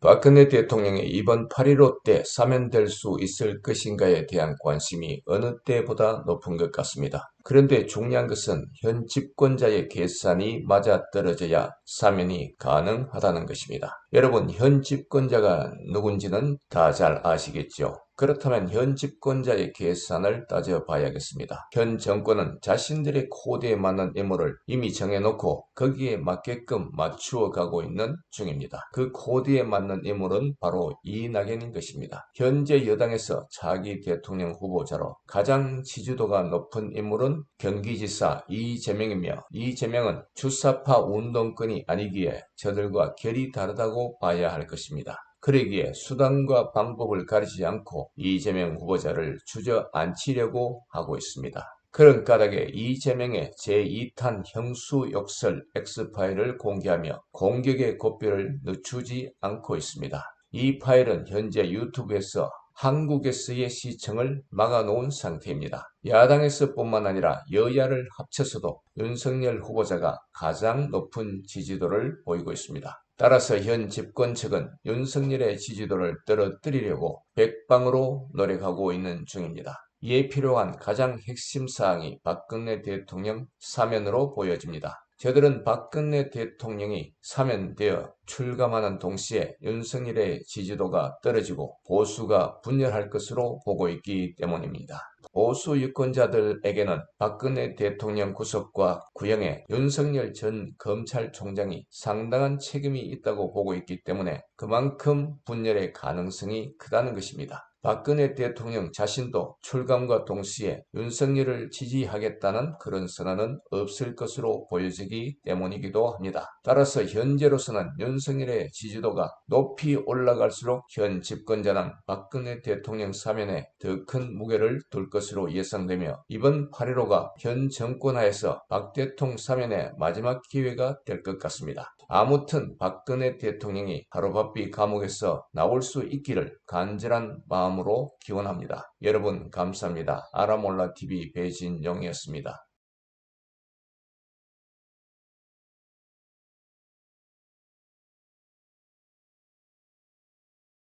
박근혜 대통령의 이번 8.15 때 사면될 수 있을 것인가에 대한 관심이 어느 때보다 높은 것 같습니다. 그런데 중요한 것은 현 집권자의 계산이 맞아떨어져야 사면이 가능하다는 것입니다. 여러분 현 집권자가 누군지는 다 잘 아시겠죠? 그렇다면 현 집권자의 계산을 따져봐야겠습니다. 현 정권은 자신들의 코드에 맞는 인물을 이미 정해놓고 거기에 맞게끔 맞추어 가고 있는 중입니다. 그 코드에 맞는 인물은 바로 이낙연인 것입니다. 현재 여당에서 차기 대통령 후보자로 가장 지지도가 높은 인물은 경기지사 이재명이며 이재명은 주사파 운동권이 아니기에 저들과 결이 다르다고 봐야 할 것입니다. 그러기에 수단과 방법을 가리지 않고 이재명 후보자를 주저앉히려고 하고 있습니다. 그런 까닭에 이재명의 제2탄 형수 욕설 X파일을 공개하며 공격의 고삐를 늦추지 않고 있습니다. 이 파일은 현재 유튜브에서 한국에서의 시청을 막아놓은 상태입니다. 야당에서 뿐만 아니라 여야를 합쳐서도 윤석열 후보자가 가장 높은 지지도를 보이고 있습니다. 따라서 현 집권 측은 윤석열의 지지도를 떨어뜨리려고 백방으로 노력하고 있는 중입니다. 이에 필요한 가장 핵심 사항이 박근혜 대통령 사면으로 보여집니다. 저들은 박근혜 대통령이 사면되어 출감하는 동시에 윤석열의 지지도가 떨어지고 보수가 분열할 것으로 보고 있기 때문입니다. 보수 유권자들에게는 박근혜 대통령 구속과 구형에 윤석열 전 검찰총장이 상당한 책임이 있다고 보고 있기 때문에 그만큼 분열의 가능성이 크다는 것입니다. 박근혜 대통령 자신도 출감과 동시에 윤석열을 지지하겠다는 그런 선언은 없을 것으로 보여지기 때문이기도 합니다. 따라서 현재로서는 윤석열의 지지도가 높이 올라갈수록 현 집권자는 박근혜 대통령 사면에 더 큰 무게를 둘 것으로 예상되며 이번 8.15가 현 정권하에서 박 대통령 사면의 마지막 기회가 될 것 같습니다. 아무튼 박근혜 대통령이 하루바삐 감옥에서 나올 수 있기를 간절한 마음 으로 기원합니다. 여러분 감사합니다. 아라몰라TV 배진영이었습니다.